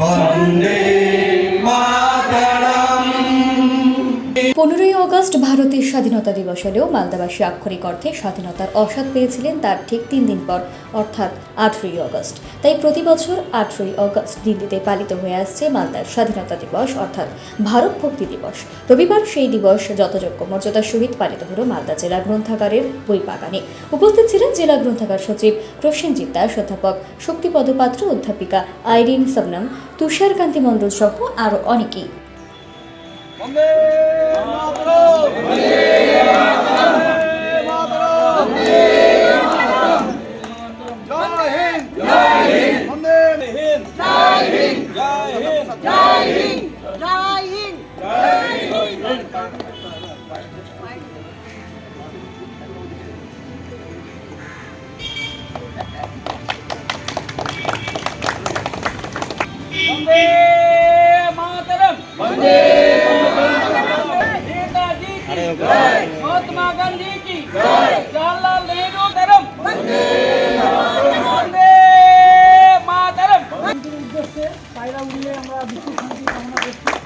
Bye. স্বাধীনতা দিবস হলেও মালদাবাসী আক্ষরিক অর্থে স্বাধীনতার অস্বাদ পেয়েছিলেন তার ঠিক তিন দিন পর, অর্থাৎ আঠেরোই অগস্ট তাই প্রতি বছর আঠেরোই অগস্ট দিল্লিতে পালিত হয়ে আসছে মালদার স্বাধীনতা দিবস, অর্থাৎ ভারত ভক্তি দিবস। রবিবার সেই দিবস যথাযোগ্য মর্যাদার সহিত পালিত হল মালদা জেলা গ্রন্থাগারের বই বাগানে। উপস্থিত ছিলেন জেলা গ্রন্থাগার সচিব প্রসেনজিৎ দাস, অধ্যাপক শক্তিপদ পাত্র অধ্যাপিকা আইরিন সবনম, তুষারকান্তি মণ্ডল সহ আরও অনেকেই। Yeah. জয় মহাত্মা গান্ধী কি জয় জওয়াহরলাল নেহরু ধরম বন্দে বন্দে মাতরম উদ্দেশ্যে পায়রা উড়িয়ে আমরা বিশ্ব শান্তি কামনা করছি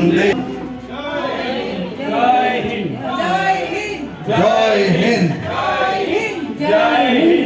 জয় হিন্দ। জয় হিন্দ। জয় হিন্দ। জয় হিন্দ।